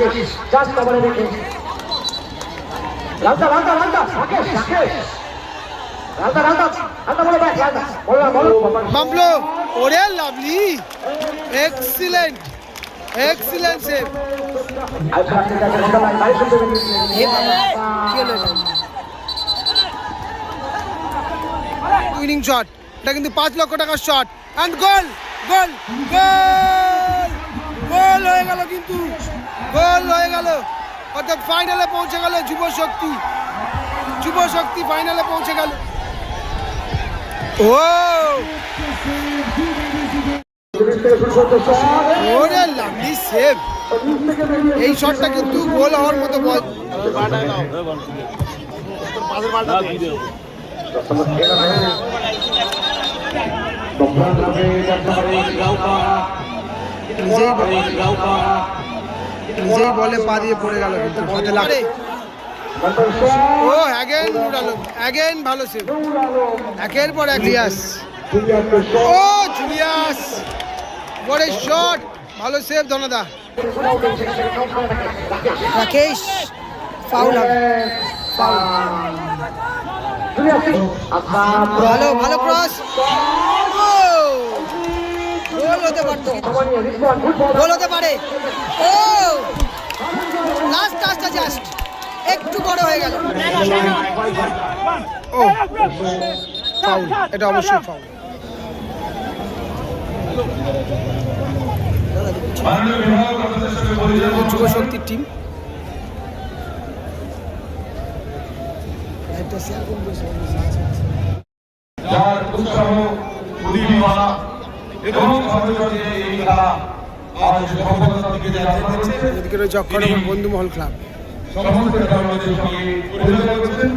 Just কভারে রেখে রাজা রাজা রাজা রাকেশ রাকেশ রাজা রাজা রাজা বলো রাজা বলো বলো ওরে লাভলি এক্সিলেন্ট এক্সিলেন্ট সেভ আচ্ছা শুনতে কি হলো উইনিং শট এটা কিন্তু পাঁচ লক্ষ টাকার শট অ্যান্ড গোল গোল গোল গোল হয়ে গেল কিন্তু। গোল হয়ে গেল। অর্থাৎ ফাইনালে পৌঁছে গেল যুব শক্তি। যুব শক্তি ফাইনালে পৌঁছে গেল। ও ওরে লাভলি সেভ। এই শটটা কিন্তু গোল হওয়ার মতো বল। নিজেই নিজেই বলে পা দিয়ে পড়ে গেল কিন্তু ও অ্যাগেন নুর আলম অ্যাগেন ভালো সেভ একের পর এক রিয়াস ও, জুলিয়াস বড় শট ভালো সেভ ধনদা। রাকেশ ফাউল ভালো ভালো ক্রস গোল হতে পারতো। গোল হতে পারে। ও লাস্ট টাচটা জাস্ট একটু বড় হয়ে গেল। ও ফাউল এটা অবশ্যই ফাউল যুব শক্তির টিম যার উৎসাহ এবং সহযোগে এই খেলা এদিকে রয়েছে অক্ষরনগর ক্লাব। সঙ্গে পরিচয় করছেন।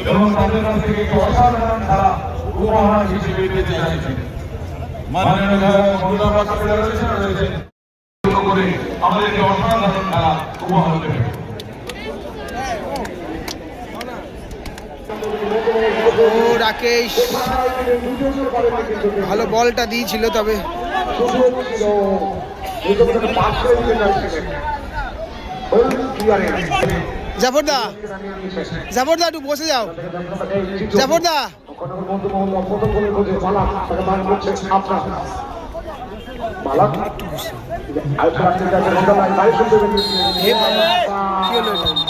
এবং তাদের কাছ থেকে অসাধারণ খেলা উপহার হিসেবে পেতে চাইছেন মাননীয় যারা মহিলা রয়েছেন রয়েছেন। করে আমাদের অসাধারণ খেলা উপহার দেবেন। ও রাকেশ। ভালো বলটা দিয়েছিল তবে। জাফরদা জাফরদা একটু বসে যাও। জাফরদা। কি হলো এটা?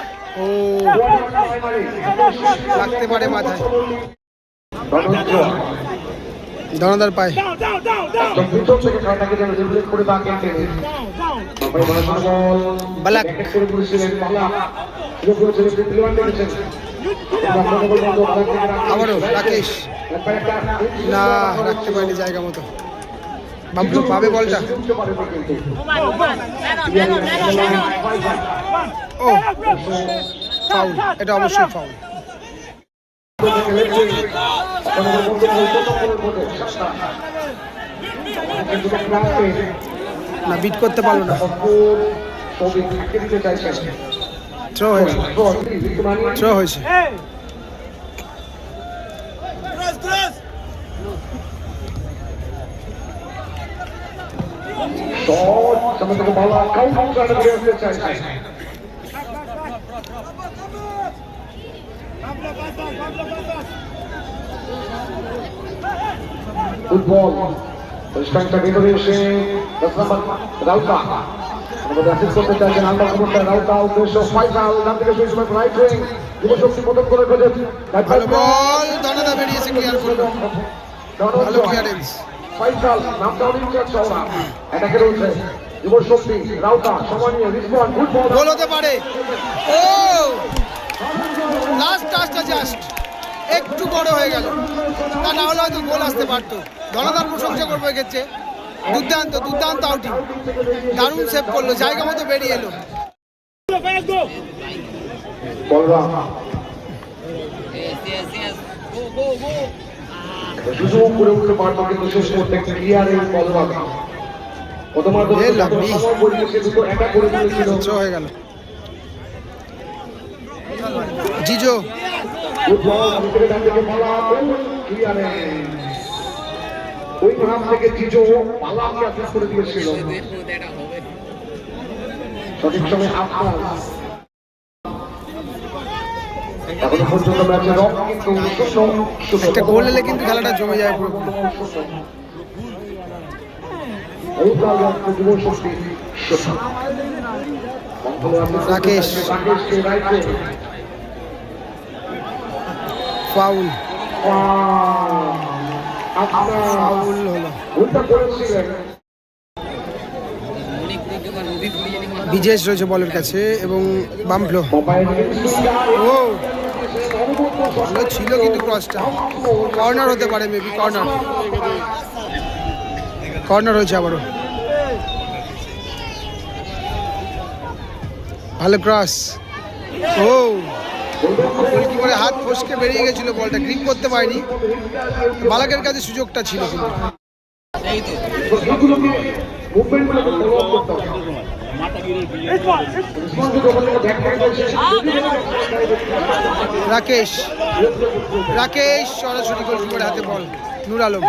ও। লাগতে পারে মাথায়। ধনদার পায়। বালাক। আবারও রাকেশ। না রাখতে পারেনি জায়গা মতো। বাবলু, পাবে বলটা। ও ফাউল এটা অবশ্যই ফাউল না বিট করতে পারল না। থ্রো হয়েছে। থ্রো হয়েছে। Hey! ফুটবল পরিষ্কারটা ভেতরে এসে দশ নম্বর রাউতা। আমাদের অ্যাসিস্ট করতে চাইছেন আলবা কুমার রাউতা উদ্দেশ্য ফাইনাল ডান থেকে শুরু সময় রাইট উইং যুব শক্তি প্রথম করে খোঁজে ভালো বল ধনদা বেরিয়েছে ক্লিয়ার করল। ভালো ক্লিয়ারেন্স ফাইনাল নামটা অনেক চওড়া এটাকে রয়েছে যুব শক্তি রাউতা সময় নিয়ে রিসপন ফুটবল। গোল হতে পারে। ও! লাস্ট টাচটা জাস্ট একটু বড় হয়ে গেল। তা না হলে হয়তো গোল আসতে পারতো। ধনাদার প্রশংসা করব এক্ষেত্রে। দুর্দান্ত দুর্দান্ত আউটিং দারুণ সেভ করল। জায়গা মতো বেরিয়ে এলো। Let's go. বলরাম শুধু করে উঠতে পারতো কিন্তু শেষ করতে ক্লিয়ারে বলরাম প্রথমত এ লাভলি। সময় বলছে সে দুটো একা করে দিয়েছিল। হয়ে গেল। জিজো। ওই গ্রাম থেকে জিজো পালাকে করে দিয়েছিল। সঠিক সময় আপনার এখনও পর্যন্ত ম্যাচে রং কিন্তু একটা গোল এলে কিন্তু খেলাটা জমে যায় পুরোপুরি। রাকেশ। ফাউল ফাউল হলো। বিজেশ রয়েছে বলের কাছে এবং বামফ্লো। ও। ভালো ছিল কিন্তু ক্রসটা কর্নার হতে পারে মেবি কর্নার কর্নার হয়েছে আবারও। ভালো ক্রস ও। গোলকিপারের হাত ফসকে বেরিয়ে গেছিল বলটা গ্রিপ করতে পারেনি। বালাকের কাছে সুযোগটা ছিল কিন্তু। ফলো আপ করতে হবে। রাকেশ রাকেশ সরাসরি গোলকিপারের হাতে বল। নূর আলম।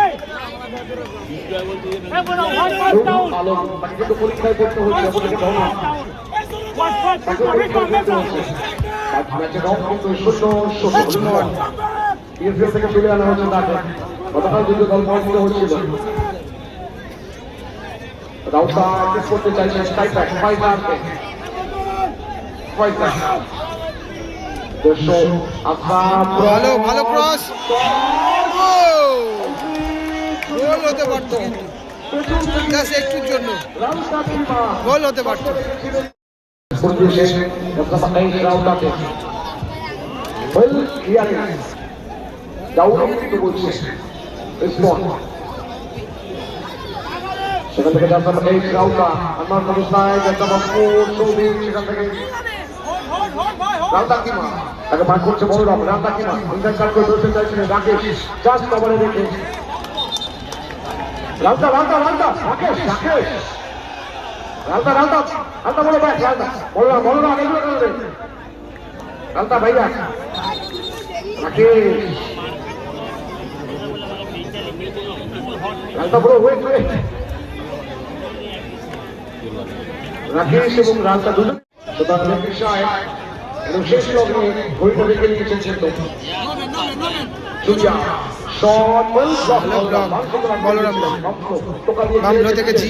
থেকে তুলে আনা হচ্ছে তাকে। গতকাল দুটো দল পরাজিত হচ্ছিল রাউতা চেক করতে চাইছেন স্ট্রাইকার ফাইজারকে ফাইজার ভালো ভালো ক্রস গোল হতে পারতো। জাস্ট একটুর জন্য। গোল হতে পারতো। দাউদ কিন্তু বলছে রেসপন্স সেখান থেকে যাত্রা এই রাউতা আমার অবস্থায় যাত্রা বাপুর সৌভিক সেখান থেকে রাউতা কিমা তাকে বাদ করছে বড় রাম রাউতা কিমা ইন্টার কাট করে ধরতে চাইছিলেন রাকেশ জাস্ট কভারে রেখে রাউতা রাউতা রাউতা রাকেশ রাকেশ রাউতা রাউতা রাউতা বলো ভাই রাউতা বলো না বলো না এগুলো করবে রাউতা ভাইয়া রাকেশ রাউতা বলো ওয়েট ওয়েট রাকেশ এবং রাউতা দুজন। এবং শেষ লগ্নে রেখে নিয়েছেন কিন্তু। সুরিয়া শট বলরাম বামফ্লো থেকে জি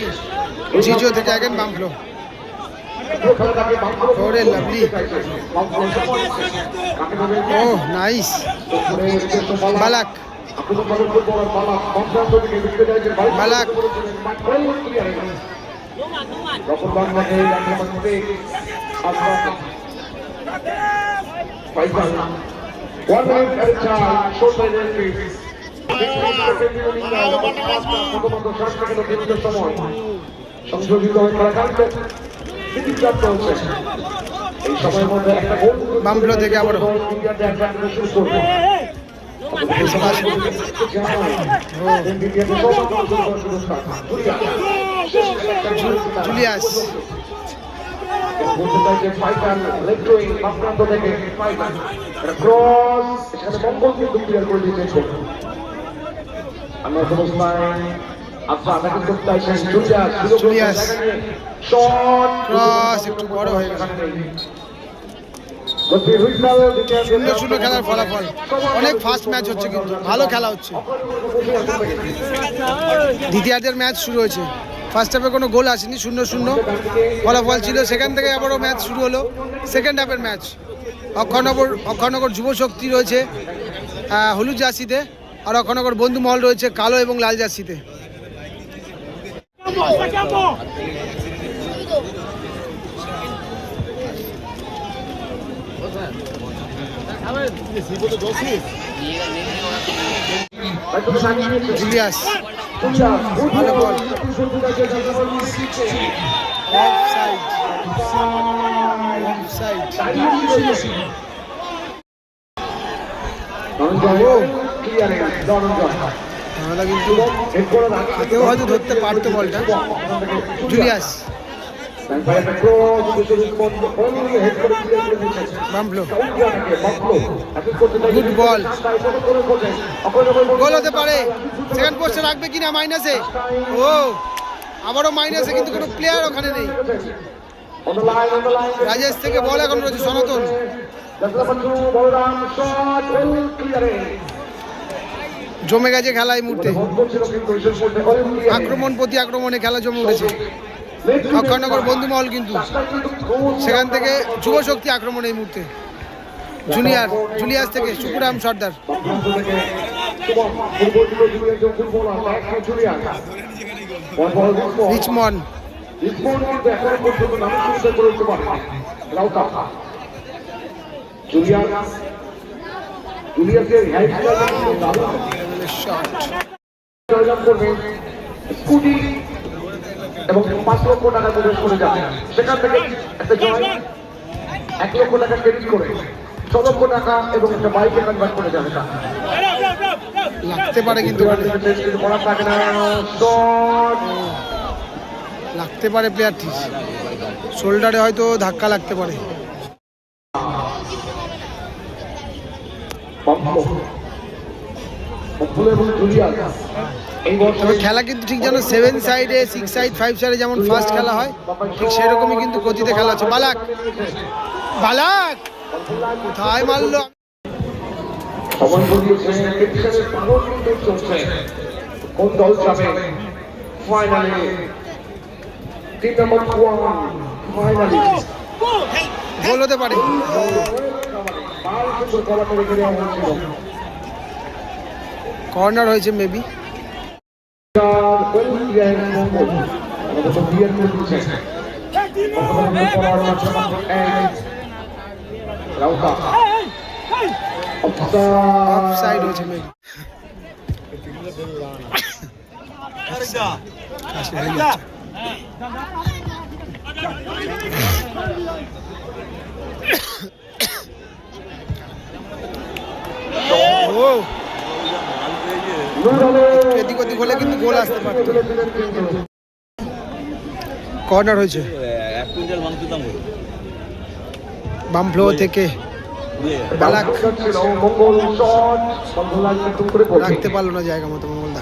জিজো থেকে আগেন বামফ্লো ওরে lovely. Oh nice. Ballack. Ballack. One minute at a time, short by সংযোজিত হয়ে হচ্ছে এই সময়ের মধ্যে একটা গোল থেকে। ইন্ডিয়াতে শুরু করবে জুলিয়াস। আমরা আচ্ছা জুলিয়াস জুলিয়াস। শট। ক্রস একটু বড় হয়ে গেল। শূন্য শূন্য খেলার ফলাফল। অনেক ফাস্ট ম্যাচ হচ্ছে কিন্তু। ভালো খেলা হচ্ছে। দ্বিতীয়ার্ধের ম্যাচ শুরু হয়েছে। ফার্স্ট হাফে কোনো গোল আসেনি শূন্য শূন্য। ফলাফল ছিল। সেখান থেকে আবারও ম্যাচ শুরু হলো। সেকেন্ড হাফের ম্যাচ অক্ষয়নগর অক্ষয়নগর যুব শক্তি রয়েছে হলুদ জার্সিতে। আর অক্ষয়নগর বন্ধুমহল রয়েছে কালো এবং লাল জার্সিতে Second ball. Second ball. হয়তো সাজিয়ে নিয়েছে। জুলিয়াস জুলিয়াস, good ভালো ball। বল। সুন্দর আছে, সুন্দর আছে। অফসাইড অফসাইড দাঁড়িয়ে ছিল। ধনঞ্জয়, clearance, ধনঞ্জয়। আমরা কিন্তু। হাতেও হয়তো ধরতে পারতো বলটা। জুলিয়াস। Ball. গোল হতে পারে। সেকেন্ড পোস্টে রাখবে কিনা মাইনাসে ও, আবারও মাইনাসে কিন্তু কোনো প্লেয়ার ওখানে নেই। রাজেশ থেকে বল এখন রয়েছে সনাতন। জমে গেছে খেলা এই মুহূর্তে। আক্রমণ প্রতি আক্রমণে খেলা জমে উঠেছে। অক্ষয়নগর বন্ধুমহল কিন্তু। সেখান থেকে যুব শক্তি আক্রমণ এই মুহূর্তে। জুনিয়ার জুলিয়াস থেকে সুকুরাম সর্দার। রিচমন। জুলিয়াস এবং পাঁচ লক্ষ টাকা প্রবেশ করে যাবে। সেখান থেকে একটা জয় এক লক্ষ টাকা ক্রেডিট করে ছ লক্ষ টাকা এবং একটা বাইকে কনভার্ট করে যাবে। লাগতে পারে কিন্তু ওখানে। থাকে না লাগতে পারে প্লেয়ারটি শোল্ডারে হয়তো ধাক্কা লাগতে পারে। এবং জুলিয়াস তবে খেলা কিন্তু ঠিক যেন সেভেন সাইডে সিক্স সাইড ফাইভ সাইডে যেমন ফার্স্ট খেলা হয় ঠিক সেরকমই কিন্তু গতিতে খেলা আছে বালাক বালাক কোথায় মারলো? সময় বলিয়েছে ক্রিকেটের পাগল কিন্তু চলছে কোন দল যাবে? ফাইনালে team number one finally goal হতে পারে। কর্নার হয়েছে মেবি অফ সাইড হয়েছে মেবি ও এদিক ওদিক হলে কিন্তু গোল আসতে পারতো কর্নার হয়েছে। বাম ফ্লো থেকে বালাক। রাখতে পারল না জায়গা মতো মঙ্গলদা।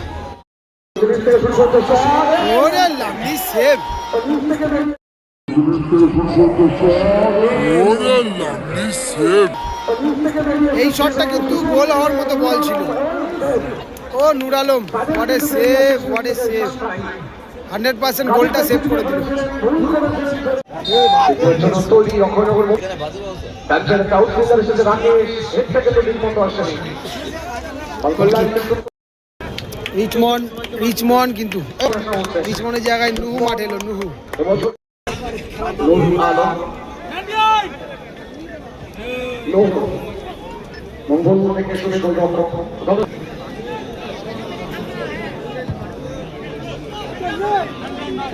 শট ওরে লাভলি সেভ এই শটটা কিন্তু গোল হওয়ার মতো বল ছিল। ও Nur Alam what a save what a save hundred percent গোলটা সেভ করে দিল। রিচমন রিচমন কিন্তু। রিচমনের জায়গায় নুহু মাঠে এলো, নুহু। মঙ্গল থেকে শুরু করে রাকেশ সর্বত ব্যক্তিদের সুযোগ রয়েছে ফুটবল এক্ষেত্রে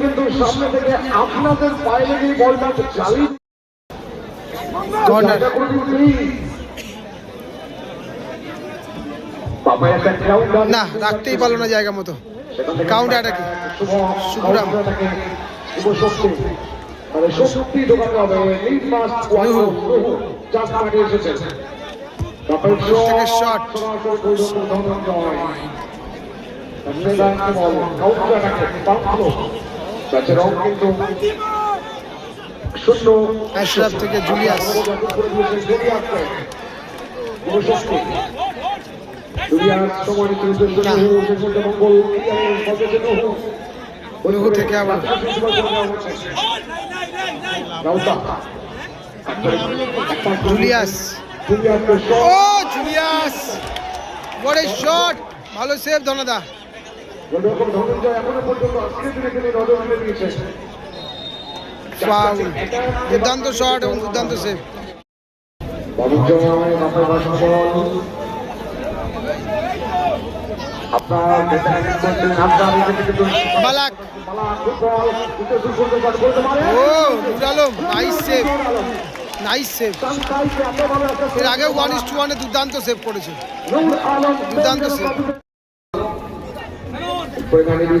কিন্তু সামনে থেকে আপনাদের বলটা চালিয়ে না রাখতেই পারল না জায়গা মতো। কাউন্টার অ্যাটাকে। মানে শক্তি ঢোকাতে হবে। লিড মাস। জাস্ট এসেছে। তারপরে। সরাসরি আশরাফ থেকে জুলিয়াস থেকে আবার। জুলিয়াস। ও জুলিয়াস। বড় শট ভালো সেভ ধনদা। দুর্দান্ত শট এবং দুর্দান্ত সেভ ধনঞ্জয় মাথায় বাসন বল আপনার দেখেন করছেন হামজা নিজে থেকে তো বালাক। ও নাইস সেভ নাইস সেভ এর আগে ওয়ান ইস টু ওয়ানে দুর্দান্ত সেভ করেছে। দুর্দান্ত। উপরে নামিয়ে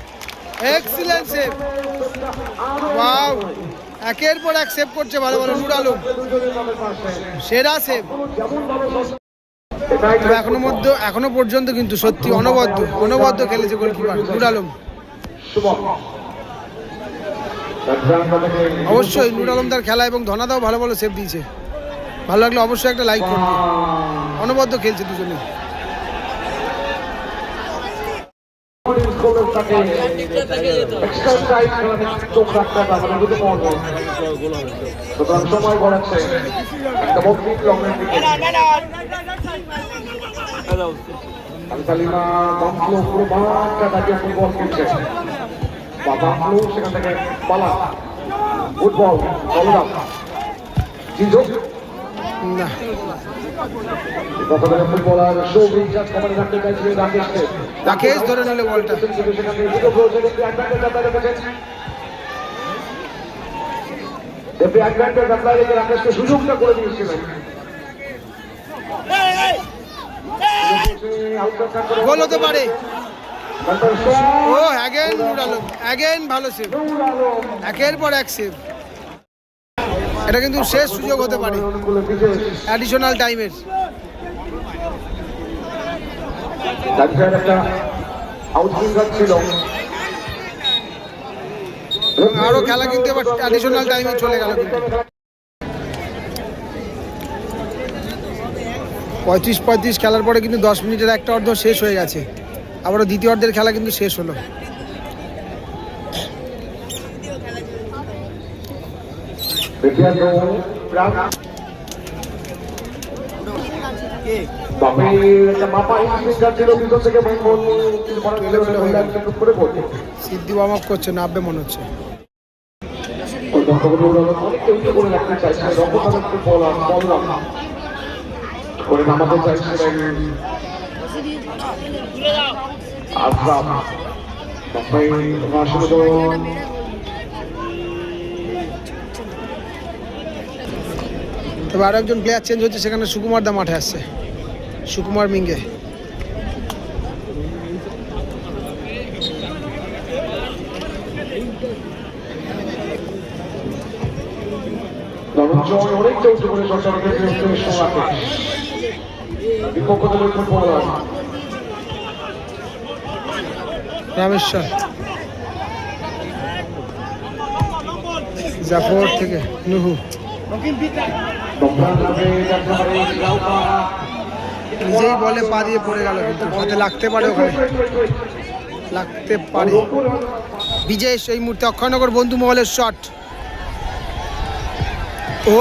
এক্সিলেন্ট সেভ ওয়াও একের পর এক সেভ করছে ভালো ভালো নুর আলম সেরা সেভ তবে এখনও মধ্যে, এখনও পর্যন্ত কিন্তু সত্যি অনবদ্য অনবদ্য খেলেছে গোলকিপার নুর আলম অবশ্যই নুর আলম তার খেলা এবং ধনাদাও ভালো ভালো সেভ দিয়েছে। ভালো লাগলে অবশ্যই একটা লাইক করবে। অনবদ্য খেলছে দুজনে সুতরাং সময় গড়াচ্ছে একটা মৌখিক লগ্নের দিকে। কালিমা বাংলো পুরো মাঠটা দাঁড়িয়ে ফুটবল খেলছে। বা বাংলো সেখান থেকে পালা। ফুটবল বলরাম জিজো? না। প্রথমে ফুটবলার সৌভিক জাজ কমান্ড রাখতে চাইছিলেন রাকেশকে। রাকেশ ধরে নিলে বলটা। গোল হতে পারে। ও অ্যাগেন ভালো একের পর এক এটা কিন্তু শেষ সুযোগ হতে পারে। অ্যাডিশনাল টাইমের ডাক্তার একটা আউটফিল্ডার ছিল। আরও খেলা কিন্তু এবার অ্যাডিশনাল টাইমে চলে গেল কিন্তু। পঁয়ত্রিশ পঁয়ত্রিশ খেলার পরে কিন্তু দশ মিনিটের একটা অর্ধ শেষ হয়ে গেছে। আবারও দ্বিতীয় অর্ধের খেলা কিন্তু শেষ হলো। বাপের ভিতর থেকে করে সিদ্ধি আপ করছে নাববে মনে হচ্ছে। করে নামাতে চাইছিলেন তবে আরও একজন প্লেয়ার চেঞ্জ হচ্ছে সেখানে সুকুমার দা মাঠে আসছে। সুকুমার মিঙ্গে। অনেকটা উঁচু করে চর্চা বিপক্ষ দলের ফুটবলার রামেশ্বর। জাফর থেকে নুহু। নিজেই বলে পা দিয়ে পড়ে গেল কিন্তু। হাতে লাগতে পারে ওখানে। লাগতে পারে। বিজেশ, এই মুহূর্তে অক্ষয়নগর বন্ধু মহলের শট ও!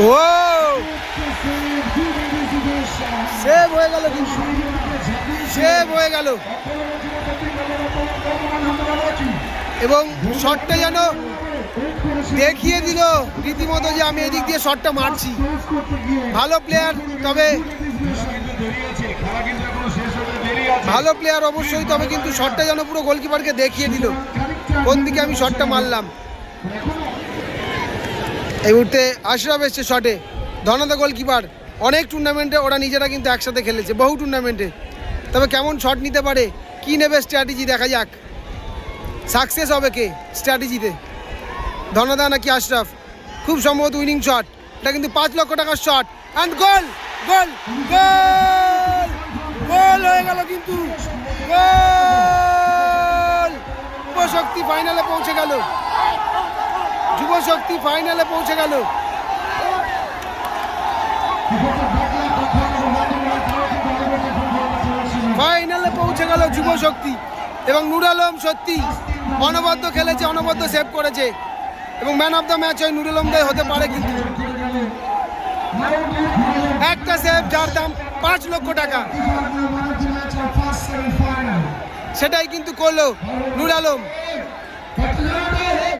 ও! সেভ হয়ে সেভ হয়ে এবং শটটা যেন দেখিয়ে দিল রীতিমতো যে আমি এদিক দিয়ে শটটা মারছি। ভালো প্লেয়ার তবে ভালো প্লেয়ার অবশ্যই, তবে কিন্তু শটটা যেন পুরো গোলকিপারকে দেখিয়ে দিল। কোন দিকে আমি শটটা মারলাম? এই মুহূর্তে আশরাফ এসছে শটে ধনদা গোলকিপার অনেক টুর্নামেন্টে ওরা নিজেরা কিন্তু একসাথে খেলেছে, বহু টুর্নামেন্টে তবে কেমন শট নিতে পারে? কি নেবে স্ট্র্যাটেজি দেখা যাক। সাকসেস হবে কে স্ট্র্যাটেজিতে ধনদা নাকি আশরাফ? খুব সম্ভবত উইনিং শট এটা কিন্তু পাঁচ লক্ষ টাকার শট অ্যান্ড গোল গোল গোল গোল হয়ে গেল কিন্তু। গোল যুবশক্তি ফাইনালে পৌঁছে গেল। যুবশক্তি ফাইনালে পৌঁছে গেল। ফাইনালে পৌঁছে গেল যুবশক্তি। এবং নুর আলম সত্যি অনবদ্য খেলেছে, অনবদ্য সেভ করেছে। এবং ম্যান অফ দ্য ম্যাচ ওই নুরুল আমদাই হতে পারে কিন্তু। একটা সেভ যার দাম পাঁচ লক্ষ টাকা। সেটাই কিন্তু করল নুর আলম।